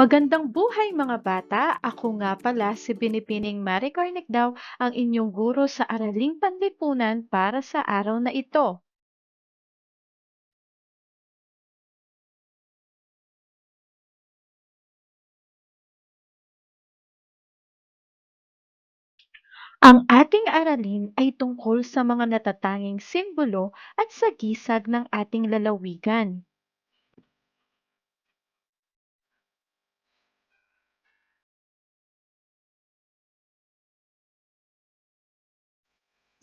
Magandang buhay mga bata! Ako nga pala si Binibining Marie Cornic daw, ang inyong guro sa Araling Panlipunan para sa araw na ito. Ang ating aralin ay tungkol sa mga natatanging simbolo at sagisag ng ating lalawigan.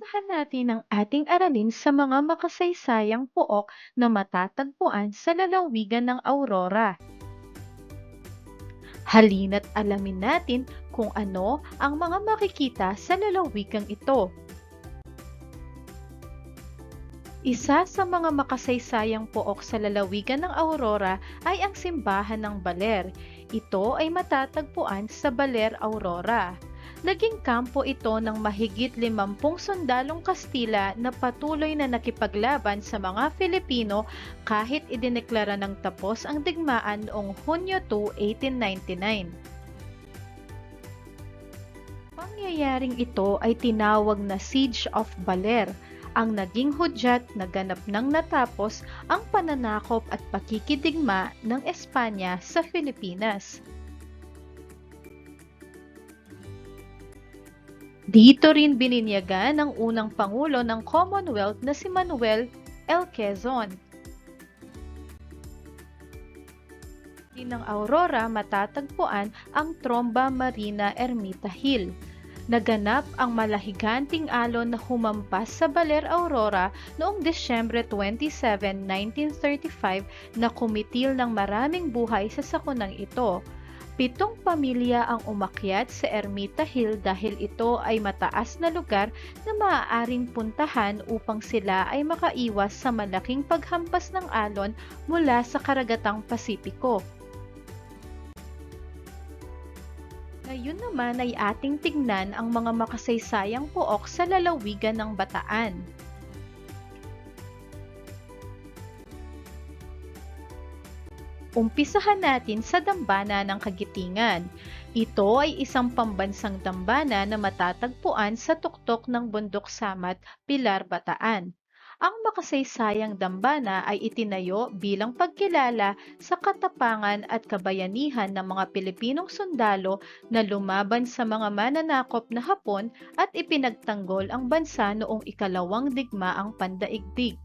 Unahan natin ang ating aralin sa mga makasaysayang pook na matatagpuan sa lalawigan ng Aurora. Halina't alamin natin kung ano ang mga makikita sa lalawigang ito. Isa sa mga makasaysayang pook sa lalawigan ng Aurora ay ang simbahan ng Baler. Ito ay matatagpuan sa Baler, Aurora. Naging kampo ito ng mahigit 50 sundalong Kastila na patuloy na nakipaglaban sa mga Filipino kahit idineklara ng tapos ang digmaan noong Hunyo 2, 1899. Pangyayaring ito ay tinawag na Siege of Baler, ang naging hudyat na ganap nang natapos ang pananakop at pakikidigma ng Espanya sa Pilipinas. Dito rin bininyagan ng unang Pangulo ng Commonwealth na si Manuel L. Quezon. ng Aurora matatagpuan ang Tromba Marina Ermita Hill. Naganap ang malahiganting alon na humampas sa Baler Aurora noong Desyembre 27, 1935 na kumitil ng maraming buhay sa sakunang ito. Pitong pamilya ang umakyat sa Ermita Hill dahil ito ay mataas na lugar na maaaring puntahan upang sila ay makaiwas sa malaking paghampas ng alon mula sa karagatang Pasipiko. Ngayon naman ay ating tignan ang mga makasaysayang pook sa lalawigan ng Bataan. Umpisahan natin sa dambana ng Kagitingan. Ito ay isang pambansang dambana na matatagpuan sa tuktok ng Bundok Samat, Pilar, Bataan. Ang makasaysayang dambana ay itinayo bilang pagkilala sa katapangan at kabayanihan ng mga Pilipinong sundalo na lumaban sa mga mananakop na Hapon at ipinagtanggol ang bansa noong ikalawang digmaang pandaigdig.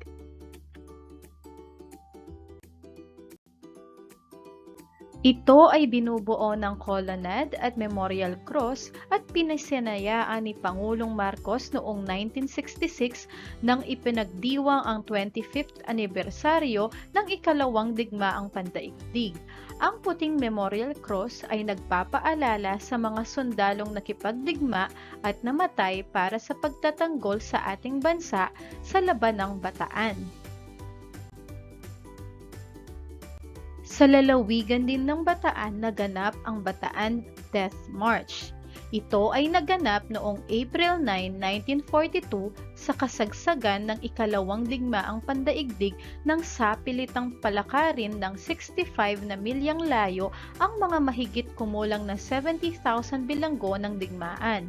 Ito ay binubuo ng Colonnade at Memorial Cross at pinasinayaan ni Pangulong Marcos noong 1966 nang ipinagdiwang ang 25th anibersaryo ng ikalawang digmaang pandaigdig. Ang puting Memorial Cross ay nagpapaalala sa mga sundalong nakipagdigma at namatay para sa pagtatanggol sa ating bansa sa laban ng Bataan. Sa lalawigan din ng Bataan naganap ang Bataan Death March. Ito ay naganap noong April 9, 1942 sa kasagsagan ng ikalawang digmaang pandaigdig ng sapilitang palakarin ng 65 na milyang layo ang mga mahigit kumulang na 70,000 bilanggo ng digmaan.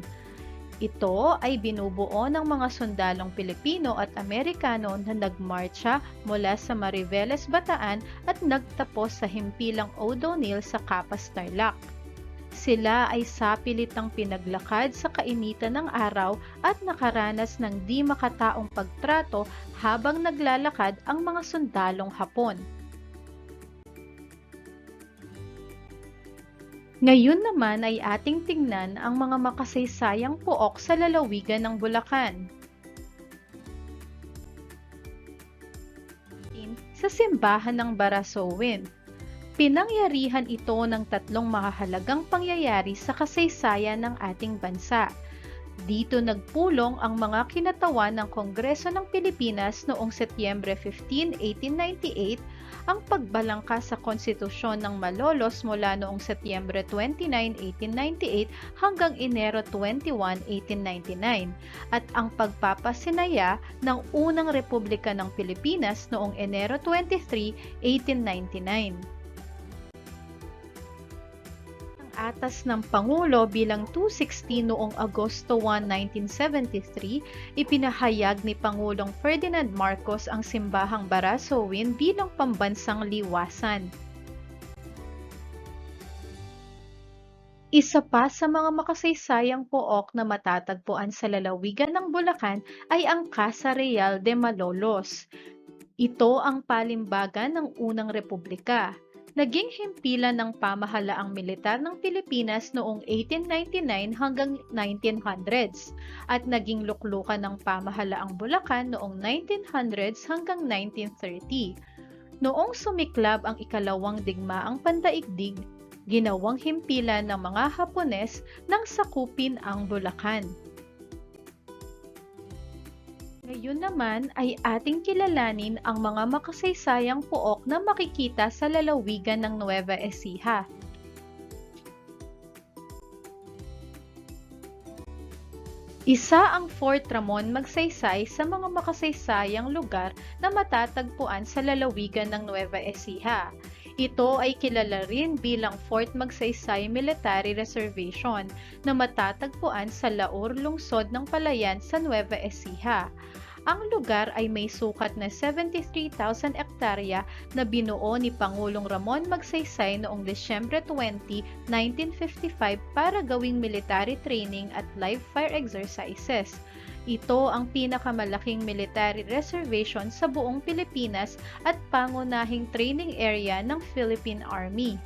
Ito ay binubuo ng mga sundalong Pilipino at Amerikano na nagmarcha mula sa Mariveles, Bataan at nagtapos sa himpilang O'Donnell sa Capas, Tarlac. Sila ay sapilitang pinaglakad sa kainitan ng araw at nakaranas ng di makataong pagtrato habang naglalakad ang mga sundalong Hapon. Ngayon naman ay ating tingnan ang mga makasaysayang pook sa lalawigan ng Bulacan. Sa simbahan ng Barasowin, pinangyarihan ito ng tatlong mahahalagang pangyayari sa kasaysayan ng ating bansa. Dito nagpulong ang mga kinatawan ng Kongreso ng Pilipinas noong Setyembre 15, 1898 ang pagbalangka sa konstitusyon ng Malolos mula noong Setyembre 29, 1898 hanggang Enero 21, 1899 at ang pagpapasinaya ng unang Republika ng Pilipinas noong Enero 23, 1899. Pag-atas ng Pangulo bilang 260 noong Agosto 1, 1973, ipinahayag ni Pangulong Ferdinand Marcos ang simbahang Barasowin bilang pambansang liwasan. Isa pa sa mga makasaysayang pook na matatagpuan sa lalawigan ng Bulacan ay ang Casa Real de Malolos. Ito ang palimbagan ng unang republika. Naging himpilan ng pamahalaang militar ng Pilipinas noong 1899 hanggang 1900s at naging luklukan ng pamahalaang Bulacan noong 1900s hanggang 1930. Noong sumiklab ang ikalawang digmaang pandaigdig, ginawang himpilan ng mga Hapones nang sakupin ang Bulacan. Ngayon naman ay ating kilalanin ang mga makasaysayang pook na makikita sa lalawigan ng Nueva Ecija. Isa ang Fort Ramon magsaysay sa mga makasaysayang lugar na matatagpuan sa lalawigan ng Nueva Ecija. Ito ay kilala rin bilang Fort Magsaysay Military Reservation na matatagpuan sa Laur, lungsod ng Palayan sa Nueva Ecija. Ang lugar ay may sukat na 73,000 ektarya na binuo ni Pangulong Ramon Magsaysay noong Desyembre 20, 1955 para gawing military training at live fire exercises. Ito ang pinakamalaking military reservation sa buong Pilipinas at pangunahing training area ng Philippine Army.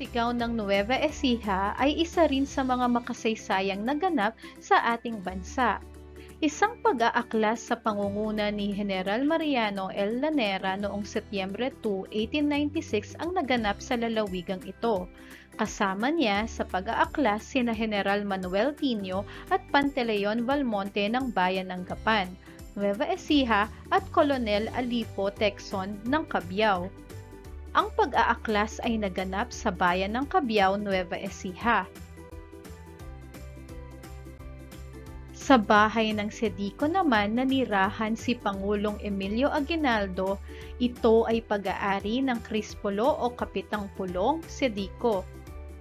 Sigaw ng Nueva Ecija ay isa rin sa mga makasaysayang naganap sa ating bansa. Isang pag-aaklas sa pangunguna ni General Mariano L. Lanera noong Setyembre 2, 1896 ang naganap sa lalawigang ito. Kasama niya sa pag-aaklas sina General Manuel Tino at Panteleon Valmonte ng Bayan ng Gapan, Nueva Ecija at Colonel Alipo Texon ng Cabiao. Ang pag-aaklas ay naganap sa bayan ng Cabiao, Nueva Ecija. Sa bahay ng Sedico naman nanirahan si Pangulong Emilio Aguinaldo, ito ay pag-aari ng Crispolo o Kapitang Pulong, Sedico.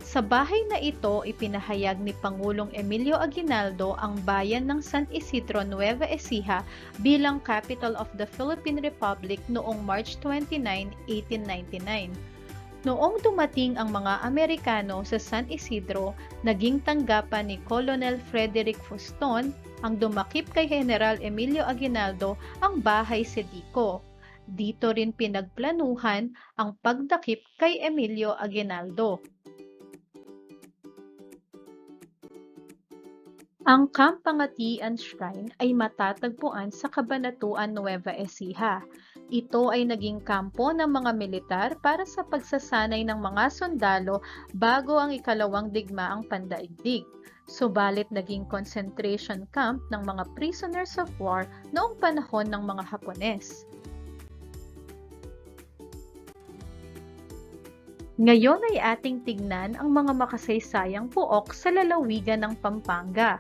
Sa bahay na ito, ipinahayag ni Pangulong Emilio Aguinaldo ang bayan ng San Isidro, Nueva Ecija bilang capital of the Philippine Republic noong March 29, 1899. Noong dumating ang mga Amerikano sa San Isidro, naging tanggapan ni Colonel Frederick Fuston ang dumakip kay General Emilio Aguinaldo ang bahay Sedico. Dito rin pinagplanuhan ang pagdakip kay Emilio Aguinaldo. Ang Camp Pangatian Shrine ay matatagpuan sa Kabanatuan Nueva Ecija. Ito ay naging kampo ng mga militar para sa pagsasanay ng mga sundalo bago ang ikalawang digmaang pandaigdig. Subalit naging concentration camp ng mga prisoners of war noong panahon ng mga Hapones. Ngayon ay ating tignan ang mga makasaysayang puok sa lalawigan ng Pampanga.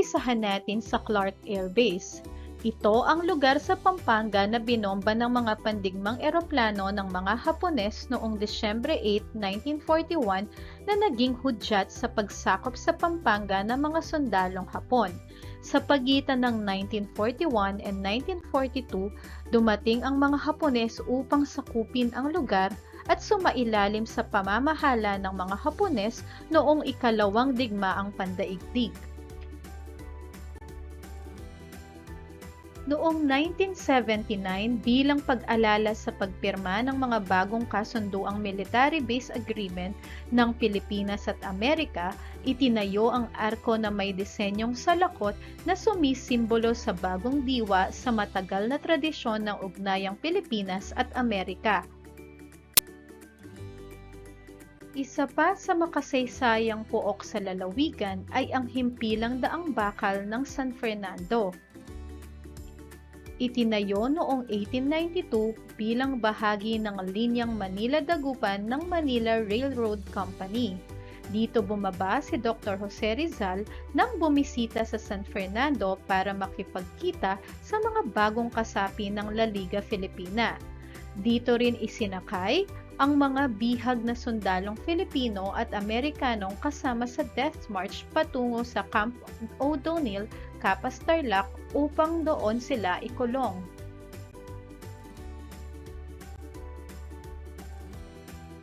Umpisahan natin sa Clark Air Base. Ito ang lugar sa Pampanga na binomba ng mga pandigmang eroplano ng mga Hapones noong Desyembre 8, 1941 na naging hudyat sa pagsakop sa Pampanga ng mga sundalong Hapon. Sa pagitan ng 1941 and 1942, dumating ang mga Hapones upang sakupin ang lugar at sumailalim sa pamamahala ng mga Hapones noong ikalawang digmaang pandaigdig. Noong 1979 bilang pag-alala sa pagpirma ng mga bagong kasunduang military base agreement ng Pilipinas at Amerika, itinayo ang arko na may disenyong salakot na sumisimbolo sa bagong diwa sa matagal na tradisyon ng ugnayang Pilipinas at Amerika. Isa pa sa makasaysayang puok sa lalawigan ay ang himpilang daang bakal ng San Fernando. Itinayo noong 1892 bilang bahagi ng linyang Manila-Dagupan ng Manila Railroad Company. Dito bumaba si Dr. Jose Rizal nang bumisita sa San Fernando para makipagkita sa mga bagong kasapi ng La Liga Filipina. Dito rin isinakay ang mga bihag na sundalong Filipino at Amerikanong kasama sa Death March patungo sa Camp O'Donnell, Capas Tarlac upang doon sila ikulong.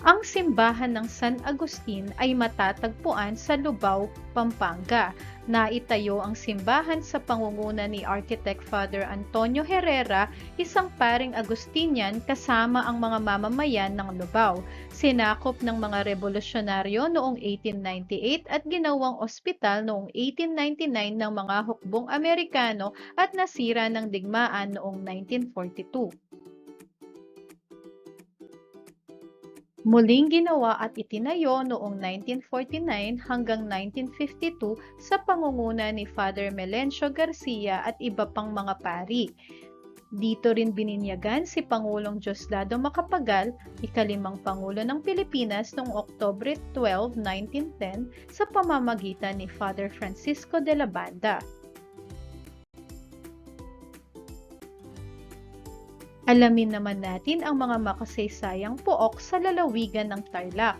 Ang simbahan ng San Agustin ay matatagpuan sa Lubao, Pampanga. Naitayo ang simbahan sa pangunguna ni Architect Father Antonio Herrera, isang paring Agustinian kasama ang mga mamamayan ng Lubao. Sinakop ng mga revolusyonaryo noong 1898 at ginawang ospital noong 1899 ng mga hukbong Amerikano at nasira ng digmaan noong 1942. Muling ginawa at itinayo noong 1949 hanggang 1952 sa pangunguna ni Father Melencio Garcia at iba pang mga pari. Dito rin bininyagan si Pangulong Diosdado Macapagal, ikalimang Pangulo ng Pilipinas noong Oktobre 12, 1910 sa pamamagitan ni Father Francisco de la Banda. Alamin naman natin ang mga makasaysayang pook sa lalawigan ng Tarlac.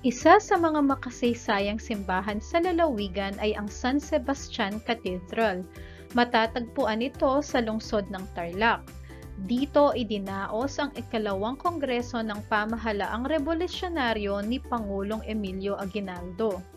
Isa sa mga makasaysayang simbahan sa lalawigan ay ang San Sebastian Cathedral. Matatagpuan ito sa lungsod ng Tarlac. Dito idinaos ang ikalawang kongreso ng pamahalaang revolusyonaryo ni Pangulong Emilio Aguinaldo.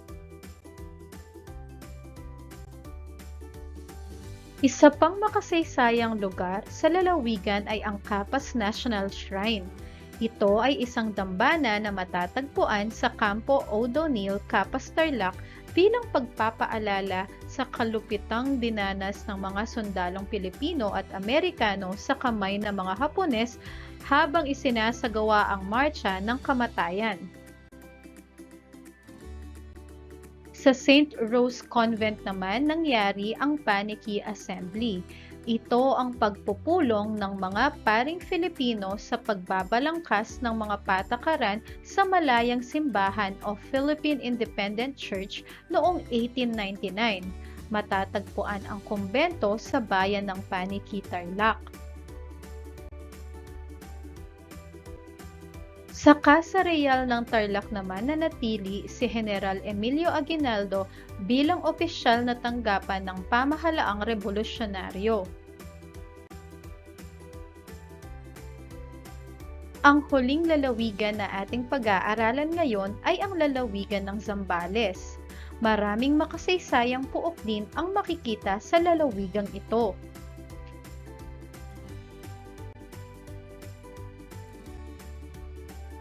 Isa pang makasaysayang lugar sa lalawigan ay ang Capas National Shrine. Ito ay isang dambana na matatagpuan sa Campo O'Donnell, Capas Tarlac bilang pagpapaalala sa kalupitang dinanas ng mga sundalong Pilipino at Amerikano sa kamay ng mga Hapones habang isinasagawa ang marcha ng kamatayan. Sa St. Rose Convent naman nangyari ang Panicky Assembly. Ito ang pagpupulong ng mga paring Filipino sa pagbabalangkas ng mga patakaran sa malayang simbahan o Philippine Independent Church noong 1899. Matatagpuan ang kumbento sa bayan ng Panicky, Tarlac. Sa Casa Real ng Tarlac naman nanatili si General Emilio Aguinaldo bilang opisyal na tanggapan ng pamahalaang revolusyonaryo. Ang huling lalawigan na ating pag-aaralan ngayon ay ang lalawigan ng Zambales. Maraming makasaysayang puok din ang makikita sa lalawigang ito.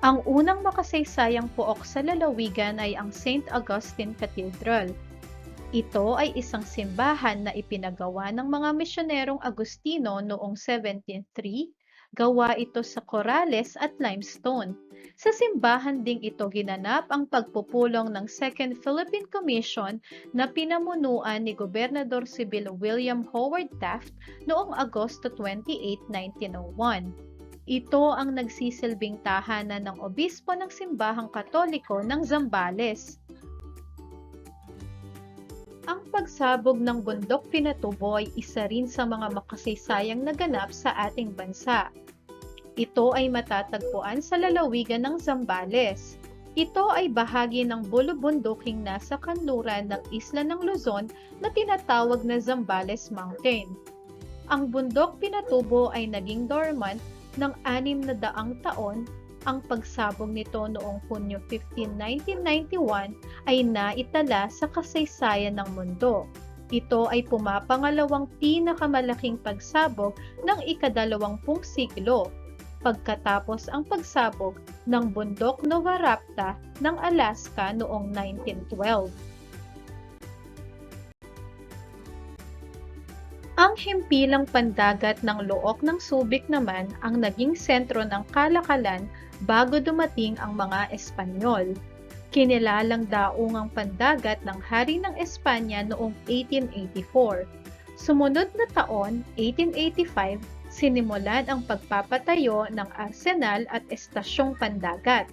Ang unang makasaysayang pook sa lalawigan ay ang St. Augustine Cathedral. Ito ay isang simbahan na ipinagawa ng mga misyonerong Agustino noong 1703. Gawa ito sa korales at limestone. Sa simbahan ding ito ginanap ang pagpupulong ng Second Philippine Commission na pinamunuan ni Gobernador Sibil William Howard Taft noong Agosto 28, 1901. Ito ang nagsisilbing tahanan ng obispo ng simbahang katoliko ng Zambales. Ang pagsabog ng bundok Pinatubo ay isa rin sa mga makasaysayang naganap sa ating bansa. Ito ay matatagpuan sa lalawigan ng Zambales. Ito ay bahagi ng bulubunduking nasa kanluran ng isla ng Luzon na tinatawag na Zambales Mountain. Ang bundok Pinatubo ay naging dormant ng anim na daang taon, ang pagsabog nito noong Hunyo 15, 1991 ay naitala sa kasaysayan ng mundo. Ito ay pumapangalawang pinakamalaking pagsabog ng ikadalawampung siglo pagkatapos ang pagsabog ng bundok Nova Rapta ng Alaska noong 1912. Ang himpilang pandagat ng Look ng Subic naman ang naging sentro ng kalakalan bago dumating ang mga Espanyol. Kinilalang daungang pandagat ng Hari ng Espanya noong 1884. Sumunod na taon, 1885, sinimulan ang pagpapatayo ng arsenal at estasyong pandagat.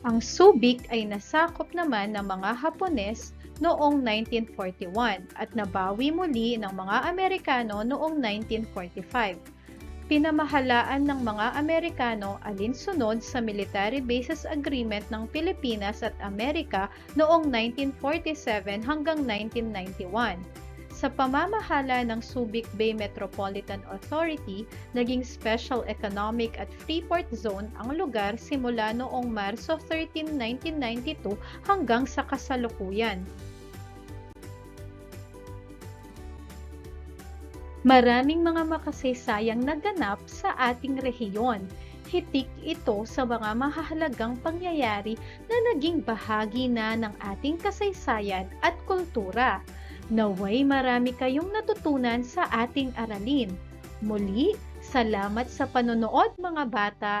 Ang Subic ay nasakop naman ng mga Hapones noong 1941 at nabawi muli ng mga Amerikano noong 1945. Pinamahalaan ng mga Amerikano alinsunod sa Military Bases Agreement ng Pilipinas at Amerika noong 1947 hanggang 1991. Sa pamamahala ng Subic Bay Metropolitan Authority, naging Special Economic at Freeport Zone ang lugar simula noong Marso 13, 1992 hanggang sa kasalukuyan. Maraming mga makasaysayang naganap sa ating rehiyon. Hitik ito sa mga mahahalagang pangyayari na naging bahagi na ng ating kasaysayan at kultura. Naway marami kayong natutunan sa ating aralin. Muli, salamat sa panonood mga bata